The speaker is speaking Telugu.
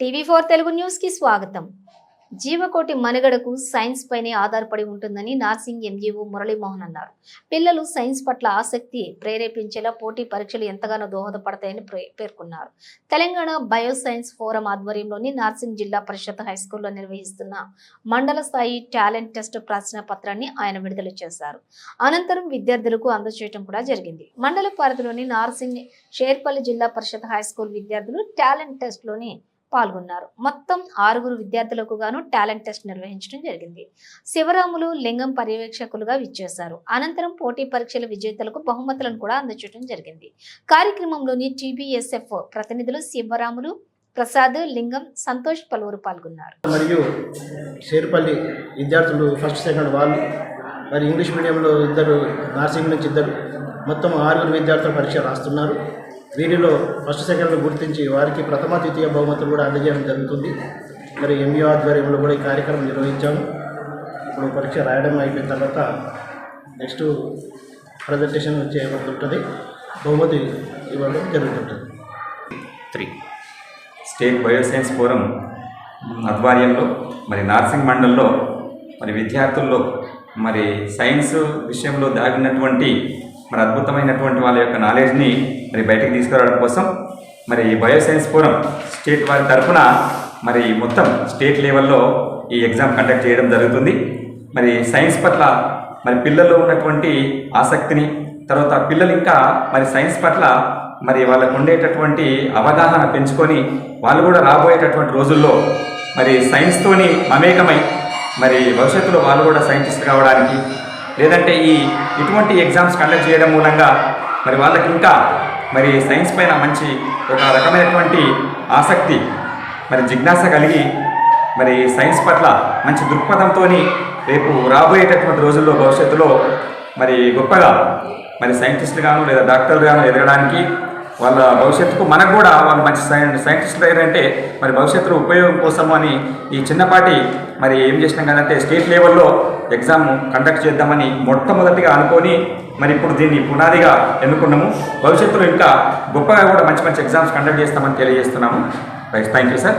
టీవీ ఫోర్ తెలుగు న్యూస్కి స్వాగతం. జీవకోటి మనుగడకు సైన్స్ పైనే ఆధారపడి ఉంటుందని నార్సింగ్ ఎంజీఓ మురళీమోహన్ అన్నారు. పిల్లలు సైన్స్ పట్ల ఆసక్తి ప్రేరేపించేలా పోటీ పరీక్షలు ఎంతగానో దోహదపడతాయని పేర్కొన్నారు. తెలంగాణ బయో సైన్స్ ఫోరం ఆధ్వర్యంలోని నార్సింగ్ జిల్లా పరిషత్ హైస్కూల్లో నిర్వహిస్తున్న మండల స్థాయి టాలెంట్ టెస్ట్ ప్రశ్న పత్రాన్ని ఆయన విడుదల చేశారు. అనంతరం విద్యార్థులకు అందజేయటం కూడా జరిగింది. మండల పరిధిలోని నార్సింగ్ షేర్పల్లి జిల్లా పరిషత్ హైస్కూల్ విద్యార్థులు టాలెంట్ టెస్ట్లోని పాల్గొన్నారు. మొత్తం ఆరుగురు విద్యార్థులకు గాను టాలెంట్ టెస్ట్ నిర్వహించడం జరిగింది. శివరాములు లింగం పర్యవేక్షకులుగా విచ్చేశారు. అనంతరం పోటీ పరీక్షల విజేతలకు బహుమతులను కూడా అందజేయడం జరిగింది. కార్యక్రమంలోని టీబీఎస్ఎఫ్ ప్రతినిధులు శివరాములు ప్రసాద్ లింగం సంతోష్ పలువురు పాల్గొన్నారు. మరియు షేర్పల్లి విద్యార్థులు ఫస్ట్ సెకండ్ వాళ్ళు మరి ఇంగ్లీష్ మీడియంలో ఇద్దరు నర్సింగ్ నుంచి ఇద్దరు మొత్తం ఆరుగురు విద్యార్థులు పరీక్ష రాస్తున్నారు. వీరిలో ఫస్ట్ సెకండ్ గుర్తించి వారికి ప్రథమ ద్వితీయ బహుమతులు కూడా అందజేయడం జరుగుతుంది. మరి ఎంఈఓ ఆధ్వర్యంలో కూడా ఈ కార్యక్రమం నిర్వహించాము. ఇప్పుడు పరీక్ష రాయడం అయిపోయిన తర్వాత నెక్స్ట్ ప్రజెంటేషన్ చేయబడుతుంటుంది బహుమతి ఇవ్వడం జరుగుతుంటుంది. త్రీ. స్టేట్ బయోసైన్స్ ఫోరం ఆధ్వర్యంలో మరి నార్సింగ్ మండల్లో మరి విద్యార్థుల్లో మరి సైన్స్ విషయంలో దాగినటువంటి మరి అద్భుతమైనటువంటి వాళ్ళ యొక్క నాలెడ్జ్ని మరి బయటకు తీసుకురావడం కోసం మరి బయోసైన్స్ ఫోరం స్టేట్ వారి తరఫున మరి మొత్తం స్టేట్ లెవెల్లో ఈ ఎగ్జామ్ కండక్ట్ చేయడం జరుగుతుంది. మరి సైన్స్ పట్ల మరి పిల్లల్లో ఉన్నటువంటి ఆసక్తిని తర్వాత పిల్లలు ఇంకా మరి సైన్స్ పట్ల మరి వాళ్ళకు ఉండేటటువంటి అవగాహన పెంచుకొని వాళ్ళు కూడా రాబోయేటటువంటి రోజుల్లో మరి సైన్స్తోని మమేకమై మరి భవిష్యత్తులో వాళ్ళు కూడా సైంటిస్ట్ కావడానికి లేదంటే ఈ ఇటువంటి ఎగ్జామ్స్ కండక్ట్ చేయడం మూలంగా మరి వాళ్ళకి ఇంకా మరి సైన్స్ పైన మంచి ఒక రకమైనటువంటి ఆసక్తి మరి జిజ్ఞాస కలిగి మరి సైన్స్ పట్ల మంచి దృక్పథంతో రేపు రాబోయేటటువంటి రోజుల్లో భవిష్యత్తులో మరి గొప్పగా మరి సైంటిస్టులుగాను లేదా డాక్టర్లుగాను ఎదగడానికి వాళ్ళ భవిష్యత్తుకు మనకు కూడా వాళ్ళు మంచి సై సైంటిస్టులు అయ్యారంటే మరి భవిష్యత్తులో ఉపయోగం కోసం అని ఈ చిన్నపాటి మరి ఏం చేసినాం కదంటే స్టేట్ లెవెల్లో ఎగ్జామ్ కండక్ట్ చేద్దామని మొట్టమొదటిగా అనుకొని మరి ఇప్పుడు దీన్ని పునాదిగా ఎన్నుకున్నాము. భవిష్యత్తులో ఇంకా గొప్పగా కూడా మంచి మంచి ఎగ్జామ్స్ కండక్ట్ చేస్తామని తెలియజేస్తున్నాము. Right thank you sir.